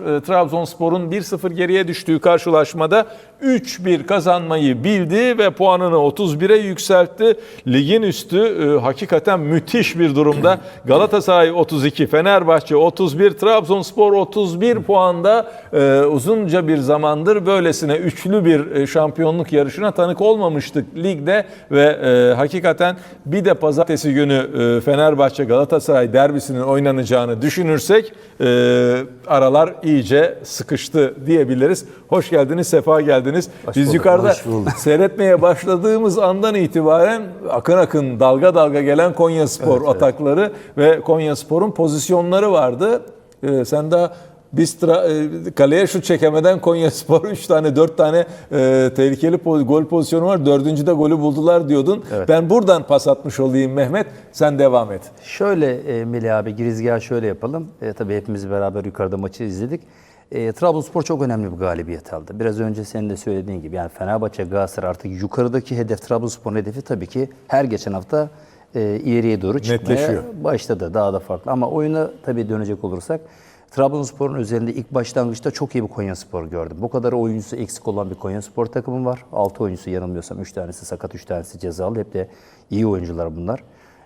E, Trabzonspor'un 1-0 geriye düştüğü karşılaşmada 3-1 kazanmayı bildi ve puanını 31'e yükseltti. Ligin üstü e, hakikaten müthiş bir durumda. Galatasaray 32, Fenerbahçe 31, Trabzonspor 31 puanda e, uzunca bir zamandır böylesine üçlü bir e, şampiyonluk yarışına tanık olmamıştık ligde ve e, hakikaten bir de pazartesi günü e, Fenerbahçe Galatasaray derbisinin oynanacağını düşünürsek e, aralar iyice sıkıştı diyebiliriz. Hoş geldiniz, sefa geldiniz. Biz bulduk, yukarıda hoş seyretmeye başladığımız andan itibaren akın akın dalga dalga gelen Konya Spor atakları ve Konya Spor'un pozisyonları vardı. Ee, sen daha biz tra- e, kaleye şut çekemeden Konya Spor 3 tane 4 tane e, tehlikeli po- gol pozisyonu var. Dördüncüde golü buldular diyordun. Ben buradan pas atmış olayım Mehmet. Sen devam et. Şöyle e, Melih abi girizgahı şöyle yapalım. E, tabii hepimiz beraber yukarıda maçı izledik. E, Trabzonspor çok önemli bir galibiyet aldı. Biraz önce senin de söylediğin gibi yani Fenerbahçe, Galatasaray artık yukarıdaki hedef Trabzonspor'un hedefi tabii ki her geçen hafta e, ileriye doğru çıkmaya Netleşiyor. başladı. Daha da farklı ama oyuna tabii dönecek olursak Trabzonspor'un üzerinde ilk başlangıçta çok iyi bir Konyaspor gördüm. Bu kadar oyuncusu eksik olan bir Konyaspor takımı var. 6 oyuncusu yanılmıyorsam 3 tanesi sakat, 3 tanesi cezalı. Hep de iyi oyuncular bunlar.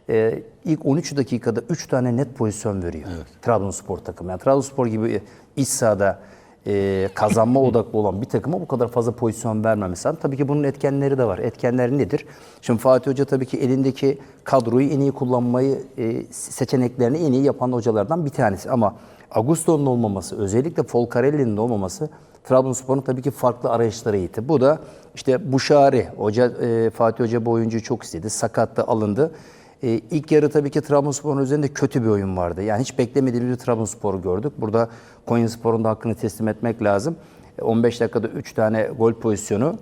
Ee, ilk 13 dakikada 3 tane net pozisyon veriyor Trabzonspor takımı. Yani Trabzonspor gibi iç sahada e, kazanma odaklı olan bir takıma bu kadar fazla pozisyon vermemesi lazım. Tabii ki bunun etkenleri de var. Etkenler nedir? Şimdi Fatih Hoca tabii ki elindeki kadroyu en iyi kullanmayı, e, seçeneklerini en iyi yapan hocalardan bir tanesi. Ama Augusto'nun olmaması, özellikle Folcarelli'nin olmaması Trabzonspor'un tabii ki farklı arayışlara itti. Bu da işte Buşari, hoca, e, Fatih Hoca bu oyuncuyu çok istedi. Sakattı, alındı. E, ilk yarı tabii ki Trabzonspor'un üzerinde kötü bir oyun vardı. Yani hiç beklemediğimiz bir Trabzonspor'u gördük. Burada Konyaspor'un da hakkını teslim etmek lazım. E, 15 dakikada 3 tane gol pozisyonu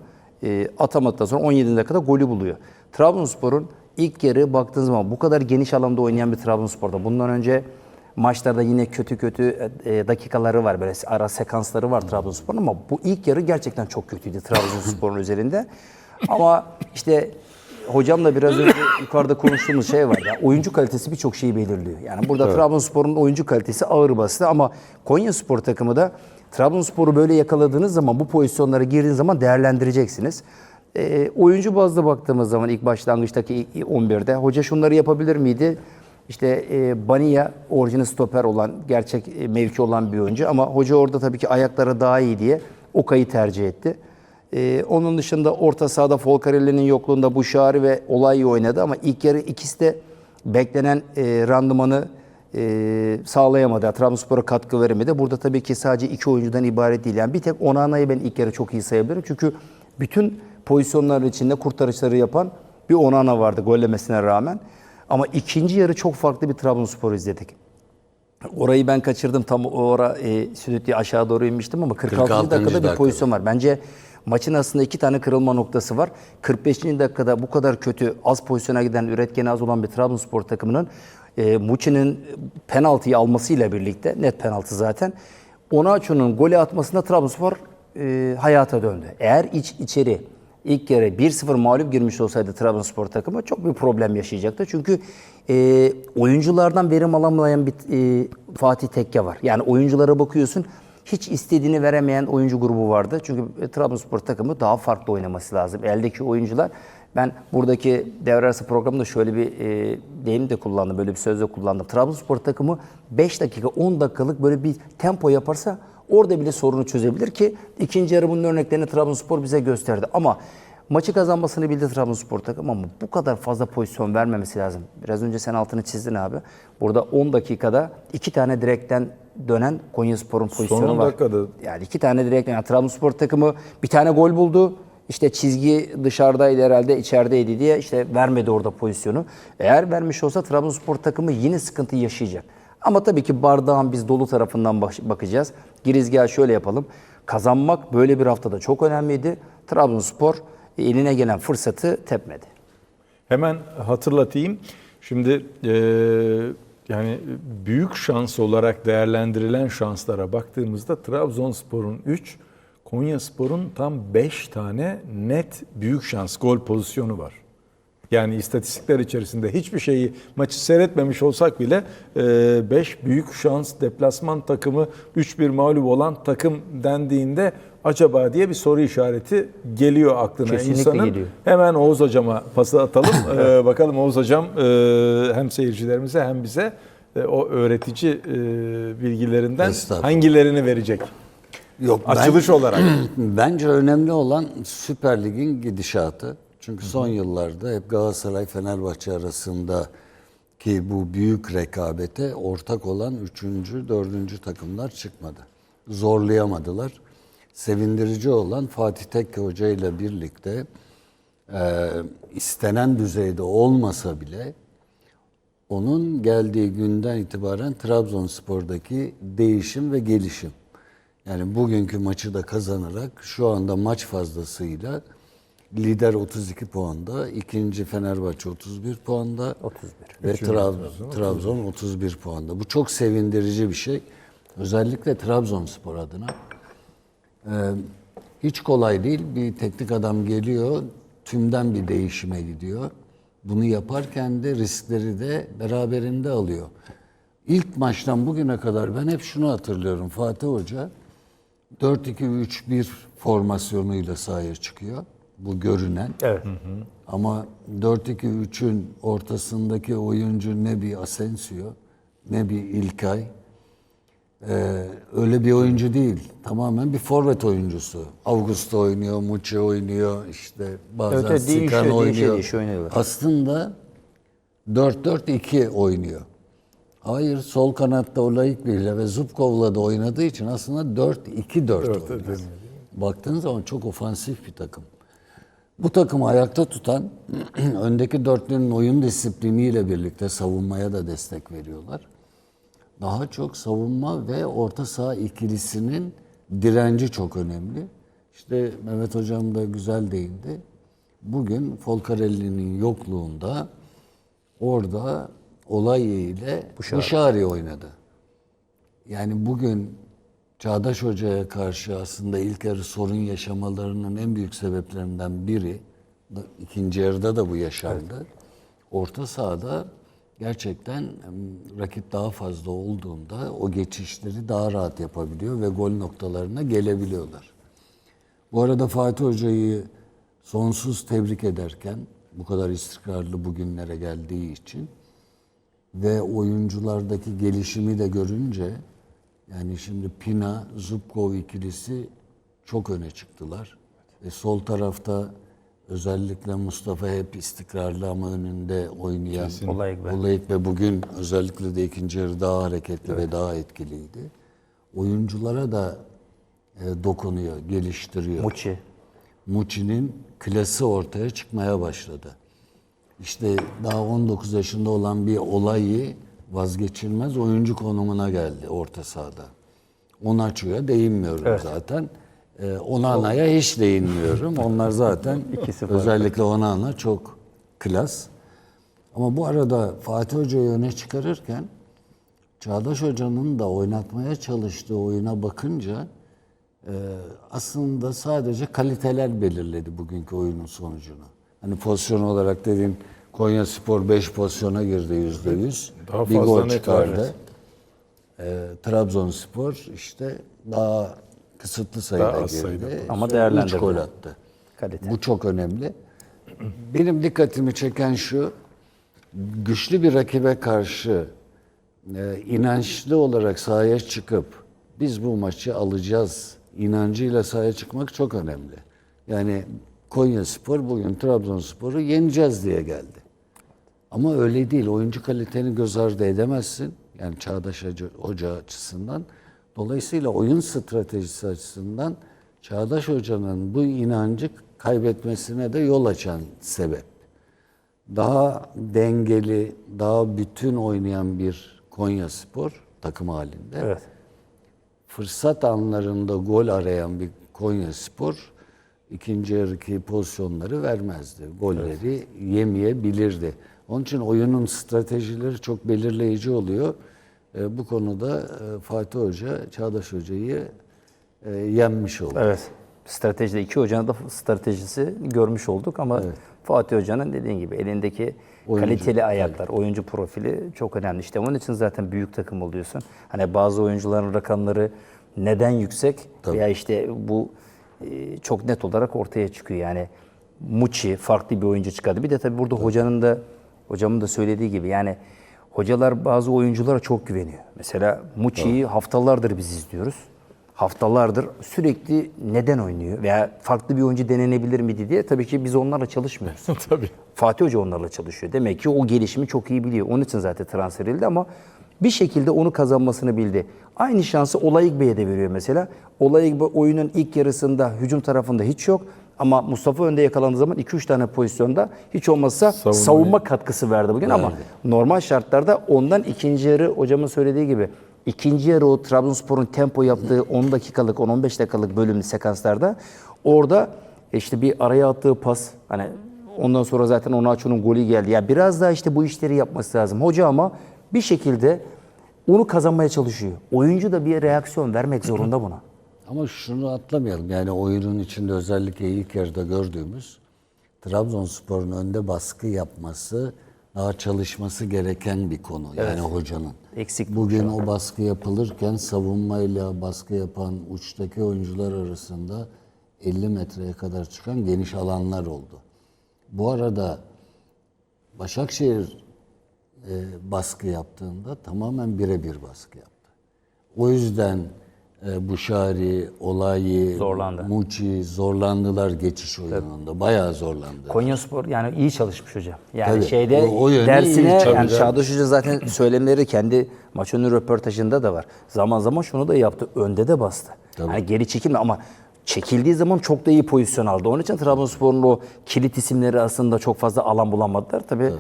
e, atamadıktan sonra 17 dakikada golü buluyor. Trabzonspor'un ilk yarı baktığınız zaman bu kadar geniş alanda oynayan bir Trabzonspor'da. Bundan önce maçlarda yine kötü kötü e, dakikaları var. Böyle ara sekansları var Trabzonspor'un ama bu ilk yarı gerçekten çok kötüydü Trabzonspor'un üzerinde. Ama işte hocamla biraz önce yukarıda konuştuğumuz şey var. Ya oyuncu kalitesi birçok şeyi belirliyor. Yani burada Trabzonspor'un oyuncu kalitesi ağır bastı ama Konya Spor takımı da Trabzonspor'u böyle yakaladığınız zaman bu pozisyonlara girdiğiniz zaman değerlendireceksiniz. E, oyuncu bazda baktığımız zaman ilk başlangıçtaki ilk 11'de hoca şunları yapabilir miydi? İşte e, Bania orijinal stoper olan, gerçek e, mevki olan bir oyuncu ama hoca orada tabii ki ayakları daha iyi diye Okay'ı tercih etti. Ee, onun dışında orta sahada Folcarelli'nin yokluğunda Buşari ve Olay'ı oynadı ama ilk yarı ikisi de beklenen e, randımanı e, sağlayamadı. Trabzonspor'a katkı veremedi. Burada tabii ki sadece iki oyuncudan ibaret değil. Yani bir tek Onana'yı ben ilk yarı çok iyi sayabilirim. Çünkü bütün pozisyonların içinde kurtarışları yapan bir Onana vardı gollemesine rağmen. Ama ikinci yarı çok farklı bir Trabzonspor izledik. Orayı ben kaçırdım. Tam o ara e, Südütü aşağı doğru inmiştim ama 46. 46. dakikada bir dakikada. pozisyon var. Bence maçın aslında iki tane kırılma noktası var. 45. dakikada bu kadar kötü, az pozisyona giden, üretkeni az olan bir Trabzonspor takımının e, Muçi'nin penaltıyı almasıyla birlikte, net penaltı zaten, Onaçu'nun golü atmasında Trabzonspor e, hayata döndü. Eğer iç içeri ilk yarı 1-0 mağlup girmiş olsaydı Trabzonspor takımı çok bir problem yaşayacaktı. Çünkü e, oyunculardan verim alamayan bir e, Fatih Tekke var. Yani oyunculara bakıyorsun hiç istediğini veremeyen oyuncu grubu vardı. Çünkü e, Trabzonspor takımı daha farklı oynaması lazım. Eldeki oyuncular ben buradaki devre arası programında şöyle bir e, deyim de kullandım, böyle bir söz de kullandım. Trabzonspor takımı 5 dakika, 10 dakikalık böyle bir tempo yaparsa orada bile sorunu çözebilir ki ikinci yarı bunun örneklerini Trabzonspor bize gösterdi. Ama maçı kazanmasını bildi Trabzonspor takımı ama bu kadar fazla pozisyon vermemesi lazım. Biraz önce sen altını çizdin abi. Burada 10 dakikada iki tane direkten dönen Konyaspor'un pozisyonu on var. dakikada. Yani iki tane direkten. Yani Trabzonspor takımı bir tane gol buldu. İşte çizgi dışarıdaydı herhalde içerideydi diye işte vermedi orada pozisyonu. Eğer vermiş olsa Trabzonspor takımı yine sıkıntı yaşayacak. Ama tabii ki bardağın biz dolu tarafından bak- bakacağız. Girizgahı şöyle yapalım. Kazanmak böyle bir haftada çok önemliydi. Trabzonspor eline gelen fırsatı tepmedi. Hemen hatırlatayım. Şimdi e, yani büyük şans olarak değerlendirilen şanslara baktığımızda Trabzonspor'un 3, Konyaspor'un tam 5 tane net büyük şans gol pozisyonu var. Yani istatistikler içerisinde hiçbir şeyi maçı seyretmemiş olsak bile 5 büyük şans deplasman takımı 3-1 mağlup olan takım dendiğinde acaba diye bir soru işareti geliyor aklına Kesinlikle insanın. geliyor. Hemen Oğuz Hocam'a pası atalım. Ee, bakalım Oğuz Hocam e, hem seyircilerimize hem bize e, o öğretici e, bilgilerinden hangilerini verecek? Yok ben- Açılış olarak. Bence önemli olan Süper Lig'in gidişatı. Çünkü son yıllarda hep Galatasaray Fenerbahçe arasında ki bu büyük rekabete ortak olan üçüncü, dördüncü takımlar çıkmadı. Zorlayamadılar. Sevindirici olan Fatih Tekke Hoca ile birlikte e, istenen düzeyde olmasa bile onun geldiği günden itibaren Trabzonspor'daki değişim ve gelişim. Yani bugünkü maçı da kazanarak şu anda maç fazlasıyla lider 32 puanda, ikinci Fenerbahçe 31 puanda 31. ve Trabzon, Trabzon 31 puanda. Bu çok sevindirici bir şey. Özellikle Trabzonspor adına. Ee, hiç kolay değil. Bir teknik adam geliyor, tümden bir değişime gidiyor. Bunu yaparken de riskleri de beraberinde alıyor. İlk maçtan bugüne kadar ben hep şunu hatırlıyorum. Fatih Hoca 4-2-3-1 formasyonuyla sahaya çıkıyor. Bu görünen. Evet. Ama 4-2-3'ün ortasındaki oyuncu ne bir Asensio ne bir İlkay. Ee, öyle bir oyuncu değil. Tamamen bir forvet oyuncusu. Augusto oynuyor, Muçi oynuyor, işte bazen Evet, evet, Sikan değişiyor, oynuyor. değişiyor. Aslında 4-4-2 oynuyor. Hayır, sol kanatta Olaikbi'yle ve Zubkov'la da oynadığı için aslında 4-2-4 oynuyor. Baktığın zaman çok ofansif bir takım. Bu takımı ayakta tutan öndeki dörtlünün oyun disipliniyle birlikte savunmaya da destek veriyorlar. Daha çok savunma ve orta saha ikilisinin direnci çok önemli. İşte Mehmet Hocam da güzel değindi. Bugün Folcarelli'nin yokluğunda orada Olay ile Buşari oynadı. Yani bugün Çağdaş Hoca'ya karşı aslında ilk yarı sorun yaşamalarının en büyük sebeplerinden biri, ikinci yarıda da bu yaşandı. Orta sahada gerçekten rakip daha fazla olduğunda o geçişleri daha rahat yapabiliyor ve gol noktalarına gelebiliyorlar. Bu arada Fatih Hoca'yı sonsuz tebrik ederken bu kadar istikrarlı bugünlere geldiği için ve oyunculardaki gelişimi de görünce yani şimdi Pina, Zubkov ikilisi çok öne çıktılar. Ve sol tarafta özellikle Mustafa hep istikrarlı ama önünde oynayan Olayık ve- bugün özellikle de ikinci yarı daha hareketli ve daha etkiliydi. Oyunculara da e, dokunuyor, geliştiriyor. Muçi. Muçi'nin klası ortaya çıkmaya başladı. İşte daha 19 yaşında olan bir olayı vazgeçilmez oyuncu konumuna geldi orta sahada. Onaçu'ya değinmiyorum zaten. Ee, Onana'ya hiç değinmiyorum. Onlar zaten özellikle Onana çok klas. Ama bu arada Fatih Hoca'yı öne çıkarırken Çağdaş Hoca'nın da oynatmaya çalıştığı oyuna bakınca e, aslında sadece kaliteler belirledi bugünkü oyunun sonucunu. Hani pozisyon olarak dediğin Konya Spor 5 pozisyona girdi yüzde yüz. Daha Bir fazla gol çıkardı. E, Trabzonspor işte daha kısıtlı sayıda Daha girdi. sayıda Ama Üç değerlendirdi. gol attı. Kalite. Bu çok önemli. Benim dikkatimi çeken şu, güçlü bir rakibe karşı e, inançlı olarak sahaya çıkıp biz bu maçı alacağız inancıyla sahaya çıkmak çok önemli. Yani Konya Spor bugün Trabzonspor'u yeneceğiz diye geldi. Ama öyle değil. Oyuncu kaliteni göz ardı edemezsin. Yani Çağdaş Hoca, açısından. Dolayısıyla oyun stratejisi açısından Çağdaş Hoca'nın bu inancı kaybetmesine de yol açan sebep. Daha dengeli, daha bütün oynayan bir Konya Spor takım halinde. Evet. Fırsat anlarında gol arayan bir Konya Spor ikinci yarıki pozisyonları vermezdi. Golleri yemeyebilirdi. Onun için oyunun stratejileri çok belirleyici oluyor. E, bu konuda e, Fatih Hoca, Çağdaş Hoca'yı e, yenmiş oldu. Evet. Stratejide iki hocanın da stratejisi görmüş olduk ama Fatih Hoca'nın dediğin gibi elindeki kaliteli ayaklar, oyuncu profili çok önemli. İşte onun için zaten büyük takım oluyorsun. Hani bazı oyuncuların rakamları neden yüksek veya işte bu e, çok net olarak ortaya çıkıyor. Yani Muçi farklı bir oyuncu çıkardı. Bir de tabii burada hocanın da hocamın da söylediği gibi yani hocalar bazı oyunculara çok güveniyor. Mesela Muçi'yi haftalardır biz izliyoruz. Haftalardır sürekli neden oynuyor veya farklı bir oyuncu denenebilir miydi diye tabii ki biz onlarla çalışmıyoruz. Tabii. Fatih Hoca onlarla çalışıyor. Demek ki o gelişimi çok iyi biliyor. Onun için zaten transfer edildi ama bir şekilde onu kazanmasını bildi. Aynı şansı Olayık Bey'e de veriyor mesela. Olayık Bey oyunun ilk yarısında hücum tarafında hiç yok. Ama Mustafa önde yakalandığı zaman 2-3 tane pozisyonda hiç olmazsa Savunma- savunma, katkısı verdi bugün ama normal şartlarda ondan ikinci yarı hocamın söylediği gibi ikinci yarı o Trabzonspor'un tempo yaptığı 10 dakikalık 10-15 dakikalık bölümlü sekanslarda orada işte bir araya attığı pas hani ondan sonra zaten Onaçu'nun golü geldi. Ya biraz daha işte bu işleri yapması lazım. Hoca ama bir şekilde onu kazanmaya çalışıyor. Oyuncu da bir reaksiyon vermek zorunda buna. Ama şunu atlamayalım. Yani oyunun içinde özellikle ilk yarıda gördüğümüz Trabzonspor'un önde baskı yapması daha çalışması gereken bir konu. Yani hocanın. Eksik Bugün o baskı yapılırken savunmayla baskı yapan uçtaki oyuncular arasında 50 metreye kadar çıkan geniş alanlar oldu. Bu arada Başakşehir e, baskı yaptığında tamamen birebir baskı yaptı. O yüzden e, Buşari, Olayi, Zorlandı. Muçi zorlandılar geçiş oyununda. Bayağı zorlandı. Konyaspor yani iyi çalışmış hocam. Yani Tabii. şeyde O- o iyi dersine yani Çağdaş Hoca zaten söylemleri kendi maç önü röportajında da var. Zaman zaman şunu da yaptı. Önde de bastı. Yani geri çekilme ama çekildiği zaman çok da iyi pozisyon aldı. Onun için Trabzonspor'un o kilit isimleri aslında çok fazla alan bulamadılar. Tabii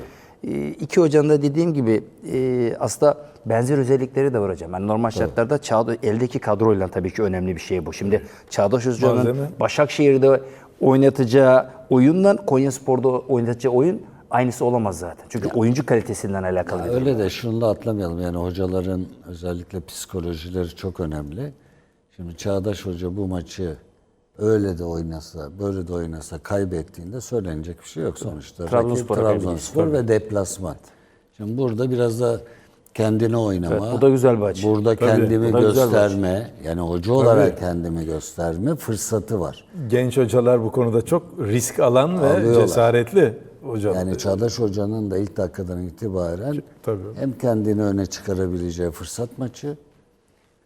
e, iki hocanın da dediğim gibi e, aslında benzer özellikleri de var hocam. Yani normal şartlarda Çağdaş, eldeki kadroyla tabii ki önemli bir şey bu. Şimdi Çağdaş Malzeme. Başakşehir'de oynatacağı oyundan Konyaspor'da oynatacağı oyun aynısı olamaz zaten. Çünkü oyuncu kalitesinden alakalı. bir durum. Öyle de şunu da atlamayalım. Yani hocaların özellikle psikolojileri çok önemli. Şimdi Çağdaş Hoca bu maçı öyle de oynasa, böyle de oynasa kaybettiğinde söylenecek bir şey yok sonuçta. Trabzonspor'a Rakip Trabzonspor ve deplasman. Şimdi burada biraz da kendini oynama. Evet, bu da güzel bir açı. Burada kendimi bu gösterme, yani hoca olarak kendimi gösterme fırsatı var. Genç hocalar bu konuda çok risk alan ve Alıyorlar. cesaretli hocam. Yani Çağdaş Hoca'nın da ilk dakikadan itibaren Tabii. hem kendini öne çıkarabileceği fırsat maçı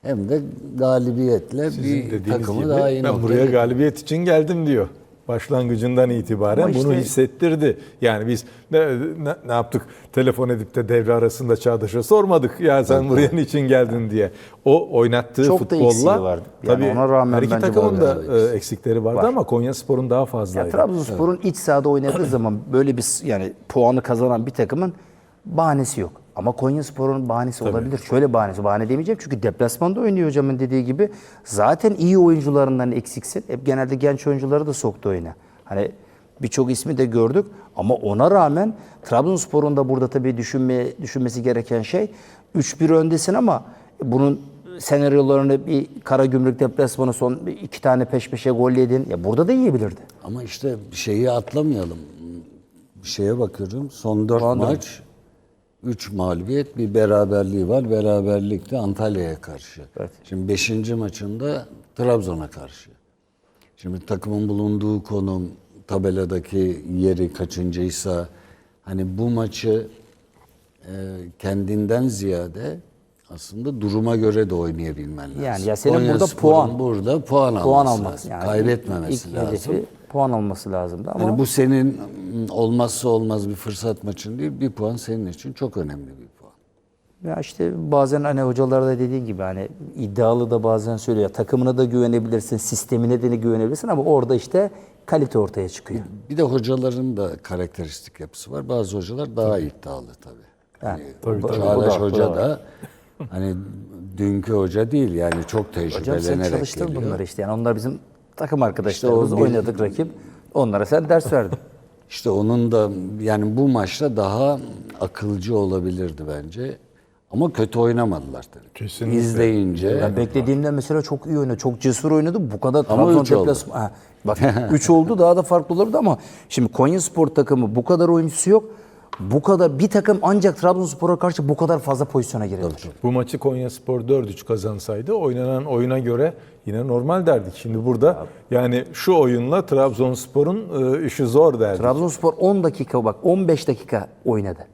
hem de galibiyetle Sizin bir takımı gibi daha iyi ben buraya getirdi. galibiyet için geldim diyor. Başlangıcından itibaren Ama bunu işte- hissettirdi. Yani biz ne, ne, ne yaptık? Telefon edip de devre arasında Çağdaş'a sormadık. Ya sen buraya niçin geldin diye. O oynattığı Çok da futbolla eksiği vardı. Yani tabii ona rağmen her iki bence takımın da e, eksikleri vardı ama Konyaspor'un daha Ya fazlaydı. Trabzonspor'un iç sahada oynadığı zaman böyle bir yani puanı kazanan bir takımın bahanesi yok. Ama Konyaspor'un bahanesi olabilir. Şöyle bahanesi, bahane demeyeceğim çünkü deplasmanda oynuyor hocamın dediği gibi. Zaten iyi oyuncularından eksiksin. Hep genelde genç oyuncuları da soktu oyuna. Hani birçok ismi de gördük ama ona rağmen Trabzonspor'un da burada tabii düşünme, düşünmesi gereken şey 3-1 öndesin ama bunun senaryolarını bir Karagümrük deplasmanı son iki tane peş peşe gol yedin. Ya burada da yiyebilirdi. Ama işte şeyi atlamayalım. Bir şeye bakıyorum. Son dört Puan maç, üç mağlubiyet, bir beraberliği var. Beraberlikte Antalya'ya karşı. Şimdi beşinci maçında Trabzon'a karşı. Şimdi takımın bulunduğu konum, tabeladaki yeri kaçıncıysa hani bu maçı e, kendinden ziyade aslında duruma göre de oynayabilmen lazım. Yani ya senin burada Konyaspor'un puan- burada puan, puan alması lazım. yani Kaybetmemesi ilk lazım. hedefi puan alması lazımdı ama Yani bu senin olmazsa olmaz bir fırsat maçın değil, bir puan senin için çok önemli bir puan. ya işte bazen hani hocalar da dediğin gibi hani iddialı da bazen söylüyor. Takımına da güvenebilirsin, sistemine de güvenebilirsin ama orada işte kalite ortaya çıkıyor. Bir de hocaların da karakteristik yapısı var. Bazı hocalar daha iddialı tabii. Yani tabii, tabii. Çağdaş Bu da- bu Hoca da da hani dünkü hoca değil yani çok Hocam sen tecrübelenerek çalıştın geliyor. bunları işte. Yani onlar bizim takım arkadaşlarımız İşte oynadık rakip. Onlara sen ders verdin. İşte onun da yani bu maçta daha akılcı olabilirdi bence. Ama kötü oynamadılar tabii. Kesinlikle. İzleyince Ben beklediğimden mesela çok iyi oynadı. Çok cesur oynadı. Bu kadar Ama Trabzon üç oldu. deplasman- Ha, bak 3 oldu daha da farklı olurdu ama şimdi Konya Spor takımı bu kadar oyuncusu yok. Bu kadar bir takım ancak Trabzonspor'a karşı bu kadar fazla pozisyona girebilir. Bu maçı Konyaspor 4-3 kazansaydı oynanan oyuna göre yine normal derdik. Şimdi burada yani şu oyunla Trabzonspor'un e, işi zor derdik. Trabzonspor 10 dakika bak 15 dakika oynadı.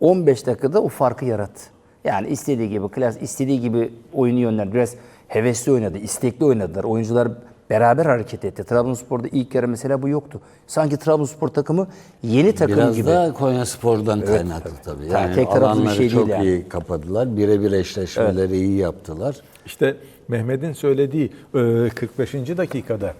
15 dakikada o farkı yarattı. Yani istediği gibi klas istediği gibi oyunu yönlendirdi. Biraz hevesli oynadı, istekli oynadılar. Oyuncular beraber hareket etti. Trabzonspor'da ilk yarı mesela bu yoktu. Sanki Trabzonspor takımı yeni takım biraz gibi. da Konya Spor'dan kaynaklı tabii. Ta- Yani tek taraflı bir şey değil çok yani. iyi kapadılar. Birebir eşleşmeleri iyi yaptılar. İşte Mehmet'in söylediği e, 45. dakikada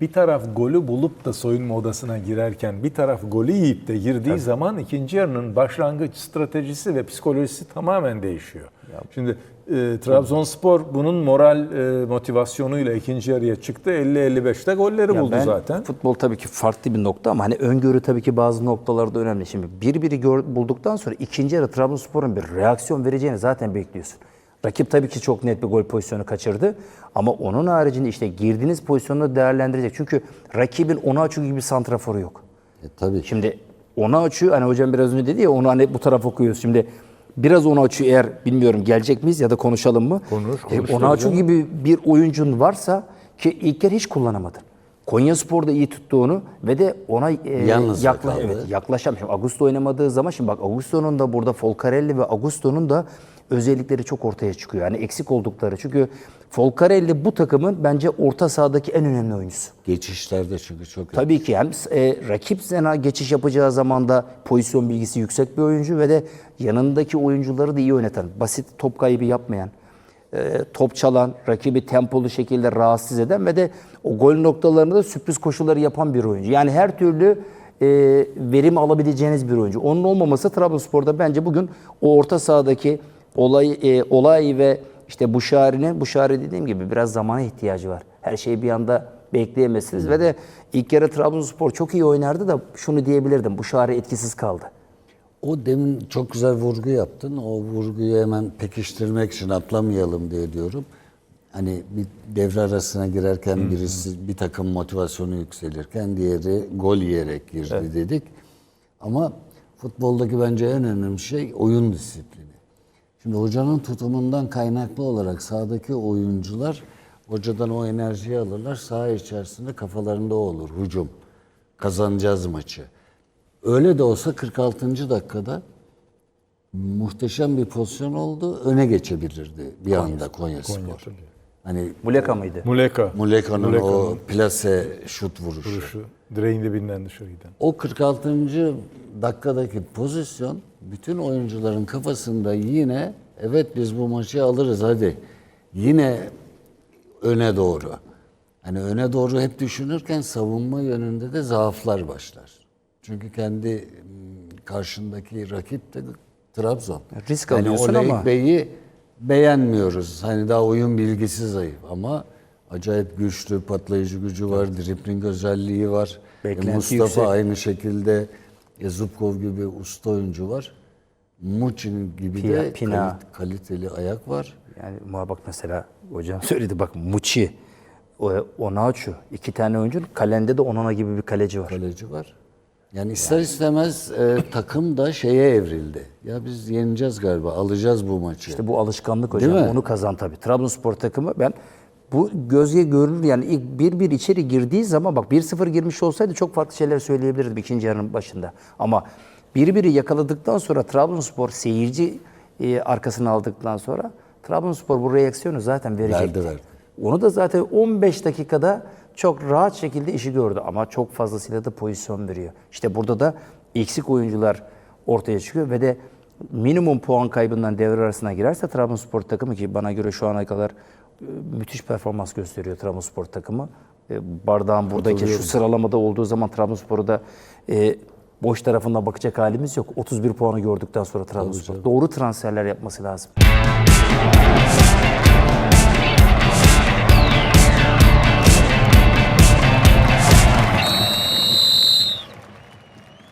bir taraf golü bulup da soyunma odasına girerken bir taraf golü yiyip de girdiği zaman ikinci yarının başlangıç stratejisi ve psikolojisi tamamen değişiyor. Şimdi e, Trabzonspor bunun moral e, motivasyonuyla ikinci yarıya çıktı. 50-55'te golleri Ya buldu ben zaten. Futbol tabii ki farklı bir nokta ama hani öngörü tabii ki bazı noktalarda önemli. Şimdi bir biri gör, bulduktan sonra ikinci yarı Trabzonspor'un bir reaksiyon vereceğini zaten bekliyorsun. Rakip tabii ki çok net bir gol pozisyonu kaçırdı. Ama onun haricinde işte girdiğiniz pozisyonu değerlendirecek. Çünkü rakibin onu açı gibi bir santraforu yok. E, tabii. Şimdi onu açıyor hani hocam biraz önce dedi ya onu hani bu tarafa koyuyoruz. Şimdi biraz açıyor eğer bilmiyorum gelecek miyiz ya da konuşalım mı? Konuş, E, konuş açıyor canım. gibi bir oyuncun varsa ki ilk kere hiç kullanamadın. Konya Spor'da iyi tuttuğunu ve de ona e, Yalnız yakla, evet, yaklaşamıyor. Şimdi Augusto oynamadığı zaman şimdi bak Augusto'nun da burada Folcarelli ve Augusto'nun da özellikleri çok ortaya çıkıyor. Yani eksik oldukları. Çünkü Folcarelli bu takımın bence orta sahadaki en önemli oyuncusu. Geçişlerde çünkü çok Tabii ki hem e, rakip sana geçiş yapacağı zaman da pozisyon bilgisi yüksek bir oyuncu ve de yanındaki oyuncuları da iyi yöneten, basit top kaybı yapmayan, e, top çalan, rakibi tempolu şekilde rahatsız eden ve de o gol noktalarında da sürpriz koşuları yapan bir oyuncu. Yani her türlü e, verim alabileceğiniz bir oyuncu. Onun olmaması Trabzonspor'da bence bugün o orta sahadaki olay e, olay ve işte Buşari'nin, Buşari dediğim gibi biraz zamana ihtiyacı var. Her şeyi bir anda bekleyemezsiniz ve de ilk yarı Trabzonspor çok iyi oynardı da şunu diyebilirdim. Buşari etkisiz kaldı. O demin çok güzel vurgu yaptın. O vurguyu hemen pekiştirmek için atlamayalım diye diyorum. Hani bir devre arasına girerken birisi bir takım motivasyonu yükselirken diğeri gol yiyerek girdi dedik. Ama futboldaki bence en önemli şey oyun disiplini. Şimdi hocanın tutumundan kaynaklı olarak sahadaki oyuncular hocadan o enerjiyi alırlar. Saha içerisinde kafalarında o olur hücum. Kazanacağız maçı. Öyle de olsa 46. dakikada muhteşem bir pozisyon oldu. Öne geçebilirdi bir anda Konya Spor. Hani Muleka mıydı? Muleka. Muleka'nın o Muleka'nın plase şut vuruşu. vuruşu. Direğin dibinden dışarı giden. O 46. dakikadaki pozisyon bütün oyuncuların kafasında yine evet biz bu maçı alırız hadi. Yine öne doğru. Hani öne doğru hep düşünürken savunma yönünde de zaaflar başlar. Çünkü kendi m, karşındaki rakip de Trabzon. Risk hani alıyorsun Oleik ama- Bey'i beğenmiyoruz. Hani daha oyun bilgisi zayıf ama acayip güçlü, patlayıcı gücü var, dribling özelliği var. E, Beklenti Mustafa yüksek. aynı şekilde e, Zubkov gibi usta oyuncu var. Muçin gibi Pina- de Pina. kalit- kaliteli ayak var. Yani bak mesela hocam söyledi bak Muçi, Onaçu iki tane oyuncu. Kalende de Onana gibi bir kaleci var. Kaleci var. Yani ister istemez e, takım da şeye evrildi. Ya biz yeneceğiz galiba, alacağız bu maçı. İşte bu alışkanlık hocam. Onu kazan tabii. Trabzonspor takımı ben bu gözye görülür yani ilk 1-1 içeri girdiği zaman bak 1-0 girmiş olsaydı çok farklı şeyler söyleyebilirdim ikinci yarının başında. Ama 1-1'i yakaladıktan sonra Trabzonspor seyirci e, arkasına aldıktan sonra Trabzonspor bu reaksiyonu zaten verecekti. Verdi, verdi. Onu da zaten 15 dakikada çok rahat şekilde işi gördü ama çok fazlasıyla da pozisyon veriyor. İşte burada da eksik oyuncular ortaya çıkıyor ve de minimum puan kaybından devre arasına girerse Trabzonspor takımı ki bana göre şu ana kadar müthiş performans gösteriyor Trabzonspor takımı. E, Bardağın buradaki şu sıralamada olduğu zaman Trabzonspor'u da e, boş tarafına bakacak halimiz yok. 31 puanı gördükten sonra Trabzonspor. Doğru transferler yapması lazım.